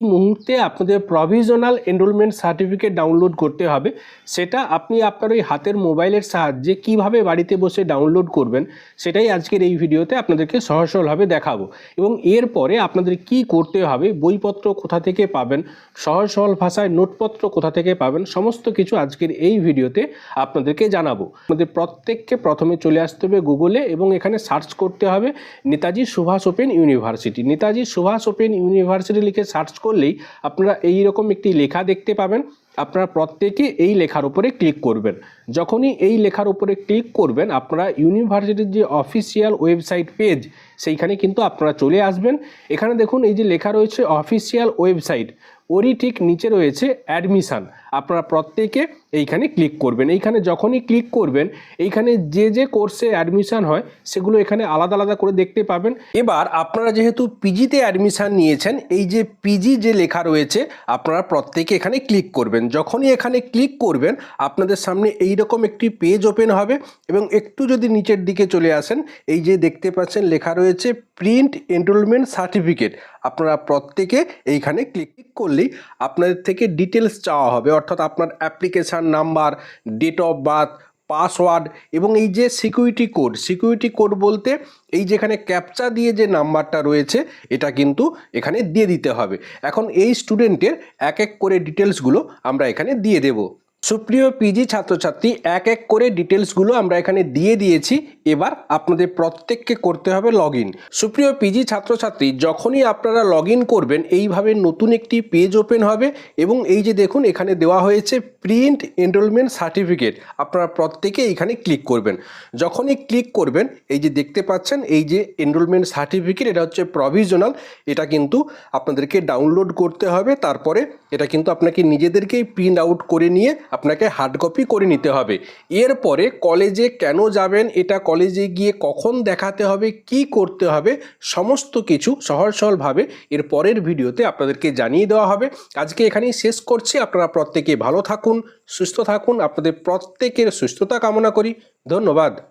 মুহূর্তে আপনাদের provisional enrolment certificate download করতে হবে। সেটা আপনি আপনার ওই হাতের মোবাইলের সাহায্যে কীভাবে বাড়িতে বসে ডাউনলোড করবেন, সেটাই আজকের এই ভিডিওতে আপনাদেরকে সহজ সরলভাবে দেখাবো। এবং এরপরে আপনাদের কি করতে হবে, বইপত্র কোথা থেকে পাবেন সহজ সরল ভাষায় নোটপত্র কোথা থেকে পাবেন, সমস্ত কিছু আজকের এই ভিডিওতে আপনাদেরকে জানাব। আমাদের প্রত্যেককে প্রথমে চলে আসতে হবে গুগলে এবং এখানে সার্চ করতে হবে Netaji Subhas open university. Netaji Subhas open university লিখে সার্চ করলেই আপনারা এই রকম একটি লেখা দেখতে পাবেন। আপনারা প্রত্যেকে এই লেখার উপরে ক্লিক করবেন। যখনই এই লেখার উপরে ক্লিক করবেন, আপনারা ইউনিভার্সিটির যে অফিসিয়াল ওয়েবসাইট পেজ সেইখানে কিন্তু আপনারা চলে আসবেন। এখানে দেখুন, এই যে লেখা রয়েছে অফিসিয়াল ওয়েবসাইট ওরই ঠিক নিচে রয়েছে অ্যাডমিশান আপনারা প্রত্যেকে এইখানে ক্লিক করবেন। এইখানে যখনই ক্লিক করবেন, এইখানে যে যে কোর্সে অ্যাডমিশান হয়, সেগুলো এখানে আলাদা আলাদা করে দেখতে পাবেন। এবার আপনারা যেহেতু পিজিতে অ্যাডমিশান নিয়েছেন, এই যে পিজি যে লেখা রয়েছে, আপনারা প্রত্যেকে এখানে ক্লিক করবেন। যখনই এখানে ক্লিক করবেন, আপনাদের সামনে এই রকম একটি পেজ ওপেন হবে এবং একটু যদি নিচের দিকে চলে আসেন, এই যে দেখতে পাচ্ছেন লেখা রয়েছে প্রিন্ট এনরোলমেন্ট সার্টিফিকেট আপনারা প্রত্যেকে এইখানে ক্লিক করলেই আপনাদের থেকে ডিটেলস চাওয়া হবে। অর্থাৎ আপনার application number date of birth password এবং এই যে সিকিউরিটি কোড সিকিউরিটি কোড বলতে এই যেখানে ক্যাপচা দিয়ে যে নাম্বারটা রয়েছে, এটা কিন্তু এখানে দিয়ে দিতে হবে। এখন এই স্টুডেন্টের এক এক করে ডিটেলসগুলো আমরা এখানে দিয়ে দেব। সুপ্রিয় পিজি ছাত্রছাত্রী, এক এক করে ডিটেলসগুলো আমরা এখানে দিয়ে দিয়েছি। এবার আপনাদের প্রত্যেককে করতে হবে লগ ইন সুপ্রিয় পিজি ছাত্রছাত্রী, যখনই আপনারা লগ ইন করবেন, এইভাবে নতুন একটি পেজ ওপেন হবে এবং এই যে দেখুন, এখানে দেওয়া হয়েছে প্রিন্ট এনরোলমেন্ট সার্টিফিকেট আপনারা প্রত্যেকে এইখানে ক্লিক করবেন। যখনই ক্লিক করবেন, এই যে দেখতে পাচ্ছেন, এই যে এনরোলমেন্ট সার্টিফিকেট এটা হচ্ছে প্রভিজনাল এটা কিন্তু আপনাদেরকে ডাউনলোড করতে হবে। তারপরে এটা কিন্তু আপনাকে নিজেদেরকেই প্রিন্ট আউট করে নিয়ে আপনাকে হার্ড কপি করে নিতে হবে। এরপরে কলেজে কেন যাবেন, এটা কলেজে গিয়ে কখন দেখাতে হবে, কি করতে হবে, সমস্ত কিছু সহজ সরলভাবে এর পরের ভিডিওতে আপনাদেরকে জানিয়ে দেওয়া হবে। আজকে এখানেই শেষ করছি। আপনারা প্রত্যেকে ভালো থাকুন, সুস্থ থাকুন। আপনাদের প্রত্যেকের সুস্থতা কামনা করি। ধন্যবাদ।